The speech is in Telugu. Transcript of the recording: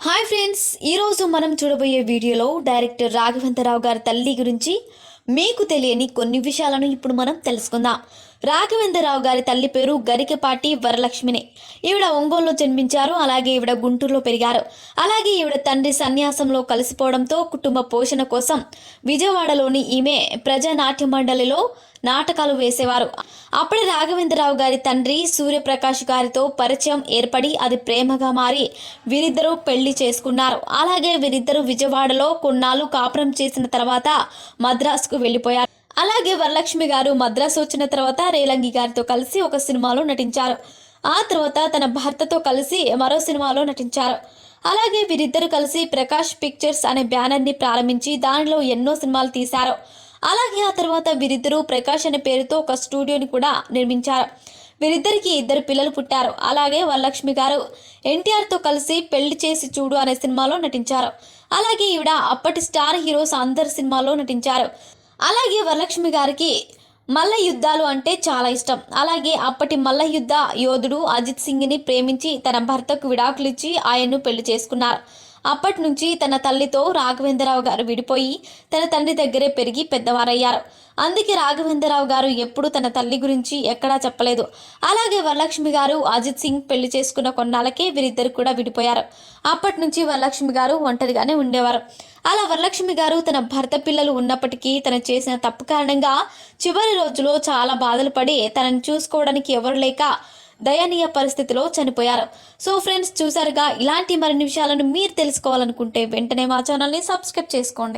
హాయ్ ఫ్రెండ్స్ ఈరోజు మనం చూడబోయే వీడియోలో డైరెక్టర్ రాఘవేంద్రరావు గారి తల్లి గురించి మీకు తెలియని కొన్ని విషయాలను ఇప్పుడు మనం తెలుసుకుందాం. రాఘవేంద్రరావు గారి తల్లి పేరు గరికపాటి వరలక్ష్మిని. ఈవిడ ఒంగోలులో జన్మించారు అలాగే ఈవిడ గుంటూరులో పెరిగారు. అలాగే ఈవిడ తండ్రి సన్యాసంలో కలిసిపోవడంతో కుటుంబ పోషణ కోసం విజయవాడలోని ఈమె ప్రజానాట్య మండలిలో నాటకాలు వేసేవారు. అప్పుడే రాఘవేంద్రరావు గారి తండ్రి సూర్యప్రకాష్ గారితో పరిచయం ఏర్పడి అది ప్రేమగా మారి వీరిద్దరూ పెళ్ళి చేసుకున్నారు. అలాగే వీరిద్దరూ విజయవాడలో కొన్నాళ్ళు కాపురం చేసిన తర్వాత మద్రాసుకు వెళ్ళిపోయారు. అలాగే వరలక్ష్మి గారు మద్రాసు వచ్చిన తర్వాత రేలంగి గారితో కలిసి ఒక సినిమాలో నటించారు. ఆ తర్వాత తన భర్తతో కలిసి మరో సినిమాలో నటించారు. అలాగే వీరిద్దరు కలిసి ప్రకాష్ పిక్చర్స్ అనే బ్యానర్ని ప్రారంభించి దానిలో ఎన్నో సినిమాలు తీశారు. అలాగే ఆ తర్వాత వీరిద్దరూ ప్రకాష్ అనే పేరుతో ఒక స్టూడియోని కూడా నిర్మించారు. వీరిద్దరికి ఇద్దరు పిల్లలు పుట్టారు. అలాగే వరలక్ష్మి గారు ఎన్టీఆర్తో కలిసి పెళ్ళి చేసి చూడు అనే సినిమాలో నటించారు. అలాగే ఈవిడ అప్పటి స్టార్ హీరోస్ అందరి సినిమాల్లో నటించారు. అలాగే వరలక్ష్మి గారికి మల్ల యుద్ధాలు అంటే చాలా ఇష్టం. అలాగే అప్పటి మల్ల యుద్ధ యోధుడు అజిత్ సింగ్ని ప్రేమించి తన భర్తకు విడాకులు ఇచ్చి ఆయన్ను పెళ్ళి చేసుకున్నారు. అప్పటి నుంచి తన తల్లితో రాఘవేంద్రరావు గారు విడిపోయి తన తండ్రి దగ్గరే పెరిగి పెద్దవారయ్యారు. అందుకే రాఘవేంద్రరావు గారు ఎప్పుడూ తన తల్లి గురించి ఎక్కడా చెప్పలేదు. అలాగే వరలక్ష్మి గారు అజిత్ సింగ్ పెళ్ళి చేసుకున్న కొన్నాళ్ళకే వీరిద్దరు కూడా విడిపోయారు. అప్పటి నుంచి వరలక్ష్మి గారు ఒంటరిగానే ఉండేవారు. అలా వరలక్ష్మి గారు తన భర్త పిల్లలు ఉన్నప్పటికీ తను చేసిన తప్పు కారణంగా చివరి రోజులో చాలా బాధలు పడి తనని చూసుకోవడానికి ఎవరు లేక దయనీయ పరిస్థితిలో చనిపోయారు. సో ఫ్రెండ్స్ చూసారుగా ఇలాంటి మరిన్ని విషయాలను మీరు తెలుసుకోవాలనుకుంటే వెంటనే మా ఛానల్ని సబ్స్క్రైబ్ చేసుకోండి.